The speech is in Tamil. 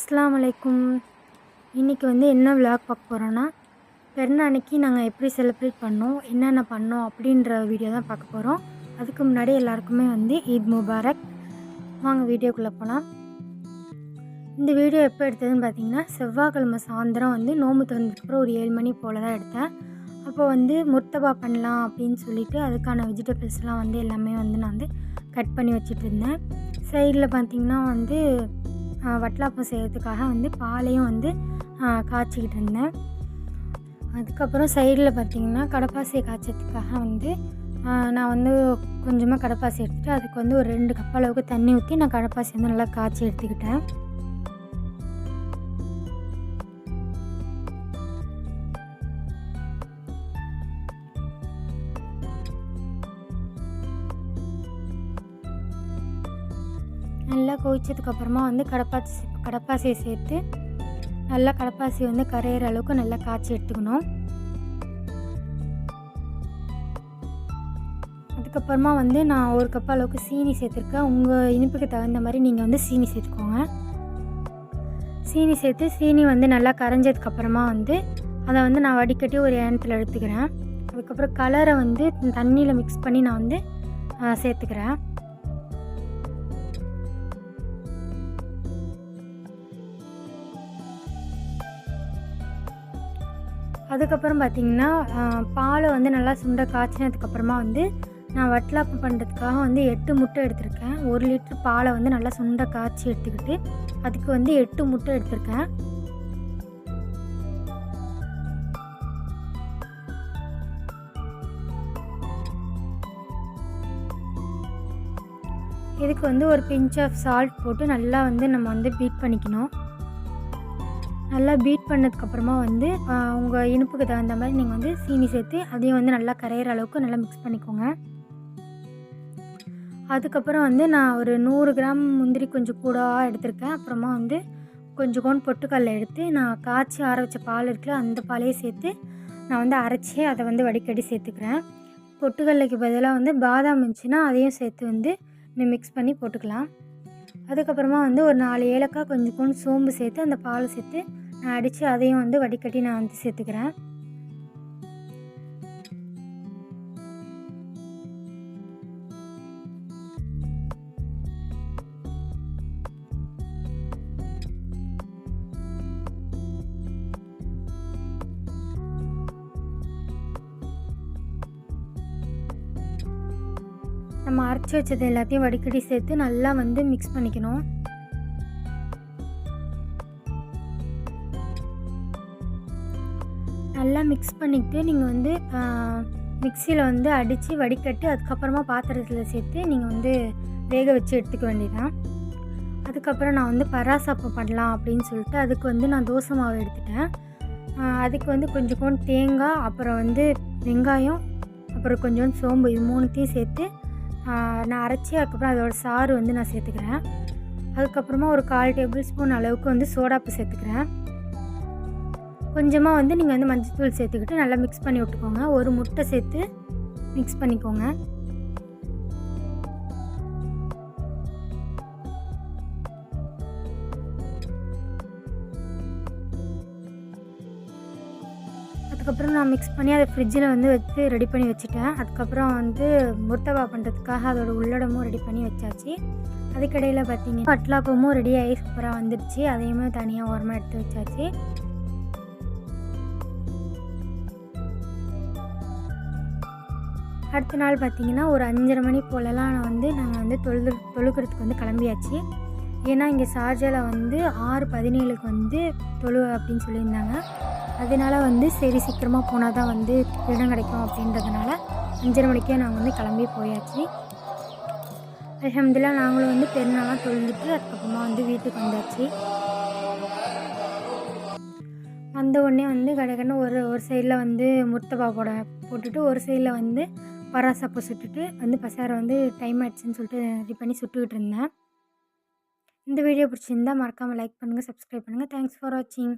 அஸ்லாம் அலைக்கும். இன்றைக்கி வந்து என்ன விளாக் பார்க்க போகிறோன்னா பெருநாளைக்கு அன்னைக்கு நாங்கள் எப்படி செலிப்ரேட் பண்ணோம் என்னென்ன பண்ணோம் அப்படின்ற வீடியோ தான் பார்க்க போகிறோம் அதுக்கு முன்னாடி எல்லாருக்குமே வந்து ஈத் முபாரக். வாங்க வீடியோக்குள்ளே போகலாம் இந்த வீடியோ எப்போ எடுத்ததுன்னு பார்த்தீங்கன்னா செவ்வாய்க்கிழமை சாயந்தரம் வந்து நோம்பு திறந்ததுக்கப்புறம் ஒரு ஏழு மணி போல் தான் எடுத்தேன். அப்போ வந்து முர்த்தபா பண்ணலாம் அப்படின்னு சொல்லிவிட்டு அதுக்கான வெஜிடபிள்ஸ்லாம் வந்து எல்லாமே வந்து நான் வந்து கட் பண்ணி வச்சுட்டு இருந்தேன். சைடில் பார்த்தீங்கன்னா வந்து வட்டலாப்பம் செய்கிறதுக்காக வந்து பாலையும் வந்து காய்ச்சிக்கிட்டு இருந்தேன். அதுக்கப்புறம் சைடில் பார்த்தீங்கன்னா கடப்பாசியை காய்ச்சதுக்காக வந்து நான் வந்து கொஞ்சமாக கடப்பாசி எடுத்துகிட்டு அதுக்கு வந்து ஒரு ரெண்டு கப் அளவுக்கு தண்ணி ஊற்றி நான் கடப்பாசி வந்து நல்லா காய்ச்சி எடுத்துக்கிட்டேன். நல்லா கொதிச்சதுக்கப்புறமா வந்து கடப்பாசி கடப்பாசியை சேர்த்து நல்லா கடப்பாசி வந்து கரையிற அளவுக்கு நல்லா காய்ச்சி எடுத்துக்கணும். அதுக்கப்புறமா வந்து நான் ஒரு கப் அளவுக்கு சீனி சேர்த்துருக்கேன். உங்கள் இனிப்புக்கு தகுந்த மாதிரி நீங்கள் வந்து சீனி சேர்த்துக்கோங்க. சீனி சேர்த்து சீனி வந்து நல்லா கரைஞ்சதுக்கப்புறமா வந்து அதை வந்து நான் வடிகட்டி ஒரு ஏனத்தில் எடுத்துக்கிறேன். அதுக்கப்புறம் கலரை வந்து தண்ணியில் மிக்ஸ் பண்ணி நான் வந்து சேர்த்துக்கிறேன். அதுக்கப்புறம் பார்த்திங்கன்னா பாலை வந்து நல்லா சுண்ட காய்ச்சினதுக்கப்புறமா வந்து நான் வட்டலாப்பு பண்ணுறதுக்காக வந்து எட்டு முட்டை எடுத்திருக்கேன். ஒரு லிட்ரு பாலை வந்து நல்லா சுண்ட காய்ச்சி எடுத்துக்கிட்டு அதுக்கு வந்து எட்டு முட்டை எடுத்திருக்கேன். இதுக்கு வந்து ஒரு பிஞ்ச் ஆஃப் சால்ட் போட்டு நல்லா வந்து நம்ம வந்து பீட் பண்ணிக்கணும். நல்லா பீட் பண்ணதுக்கப்புறமா வந்து உங்கள் இனிப்புக்கு தகுந்த மாதிரி நீங்கள் வந்து சீனி சேர்த்து அதையும் வந்து நல்லா கரையிற அளவுக்கு நல்லா மிக்ஸ் பண்ணிக்கோங்க. அதுக்கப்புறம் வந்து நான் ஒரு நூறு கிராம் முந்திரி கொஞ்சம் கூடவாக எடுத்திருக்கேன். அப்புறமா வந்து கொஞ்சம் கொண்டு பொட்டுக்கடலை எடுத்து நான் காய்ச்சி ஆற வச்ச பால் இருக்குல்ல அந்த பாலையே சேர்த்து நான் வந்து அரைச்சி அதை வந்து வடிகட்டி சேர்த்துக்கிறேன். பொட்டுக்கல்லைக்கு பதிலாக வந்து பாதாம் இருந்துச்சுன்னா அதையும் சேர்த்து வந்து நீ மிக்ஸ் பண்ணி போட்டுக்கலாம். அதுக்கப்புறமா வந்து ஒரு நாலு ஏலக்காய் கொஞ்சம் கொஞ்சம் சோம்பு சேர்த்து அந்த பாலை சேர்த்து நான் அடித்து அதையும் வந்து வடிகட்டி நான் வந்து சேர்த்துக்கிறேன். நம்ம அரைச்சி வச்சது எல்லாத்தையும் வடிகட்டி சேர்த்து நல்லா வந்து மிக்ஸ் பண்ணிக்கணும். நல்லா மிக்ஸ் பண்ணிக்கிட்டு நீங்கள் வந்து மிக்சியில் வந்து அடித்து வடிகட்டி அதுக்கப்புறமா பாத்திரத்தில் சேர்த்து நீங்கள் வந்து வேக வச்சு எடுத்துக்க வேண்டியதான் அதுக்கப்புறம் நான் வந்து பராசாப்பம் பண்ணலாம் அப்படின்னு சொல்லிட்டு அதுக்கு வந்து நான் தோசை மாவு எடுத்துட்டேன். அதுக்கு வந்து கொஞ்சம் தேங்காய் அப்புறம் வந்து வெங்காயம் அப்புறம் கொஞ்சோண்டு சோம்பு இது மூணுத்தையும் சேர்த்து நான் அரைச்சி அதுக்கப்புறம் அதோட சாறு வந்து நான் சேர்த்துக்கிறேன். அதுக்கப்புறமா ஒரு கால் டேபிள் ஸ்பூன் அளவுக்கு வந்து சோடாப்பு சேர்த்துக்கிறேன். கொஞ்சமாக வந்து நீங்கள் வந்து மஞ்சத்தூள் சேர்த்துக்கிட்டு நல்லா மிக்ஸ் பண்ணி விட்டுக்கோங்க. ஒரு முட்டை சேர்த்து மிக்ஸ் பண்ணிக்கோங்க. அதுக்கப்புறம் நான் மிக்ஸ் பண்ணி அதை ஃப்ரிட்ஜில் வந்து வச்சு ரெடி பண்ணி வச்சுட்டேன். அதுக்கப்புறம் வந்து முர்த்தபா பண்ணுறதுக்காக அதோட உள்ளடமும் ரெடி பண்ணி வச்சாச்சு. அதுக்கடையில் பார்த்தீங்கன்னா பட்லாப்பமும் ரெடி ஆகி சூப்பராக வந்துடுச்சு அதையுமே தனியாக ஓரமாக எடுத்து வச்சாச்சு. அடுத்த நாள் பார்த்தீங்கன்னா ஒரு அஞ்சரை மணி போலலாம் வந்து நாங்கள் வந்து தொழுது தொழுக்கிறதுக்கு வந்து கிளம்பியாச்சு. ஏன்னா இங்கே ஷார்ஜாவில் வந்து ஆறு பதினேழுக்கு வந்து தொழு அப்படின்னு சொல்லியிருந்தாங்க. அதனால வந்து சரி சீக்கிரமாக போனால் தான் வந்து இடம் கிடைக்கும் அப்படின்றதுனால அஞ்சரை மணிக்கே நாங்கள் வந்து கிளம்பி போயாச்சு. அலமதுல்லா நாங்களும் வந்து பெருநாளாக தொழுதுட்டு அதுக்கப்புறமா வந்து வீட்டுக்கு வந்தாச்சு. வந்த உடனே வந்து கடகடன்னு ஒரு ஒரு சைடில் வந்து முர்த்தபா போட போட்டுட்டு ஒரு சைடில் வந்து பராசப்போ சுட்டுட்டு வந்து பசாரை வந்து டைம் ஆயிடுச்சுன்னு சொல்லிட்டு ரெடி பண்ணி சுட்டுக்கிட்டு இருந்தேன். இந்த வீடியோ பிடிச்சிருந்தா மறக்காமல் லைக் பண்ணுங்கள் சப்ஸ்கிரைப் பண்ணுங்கள் தேங்க்ஸ் ஃபார் வாட்சிங்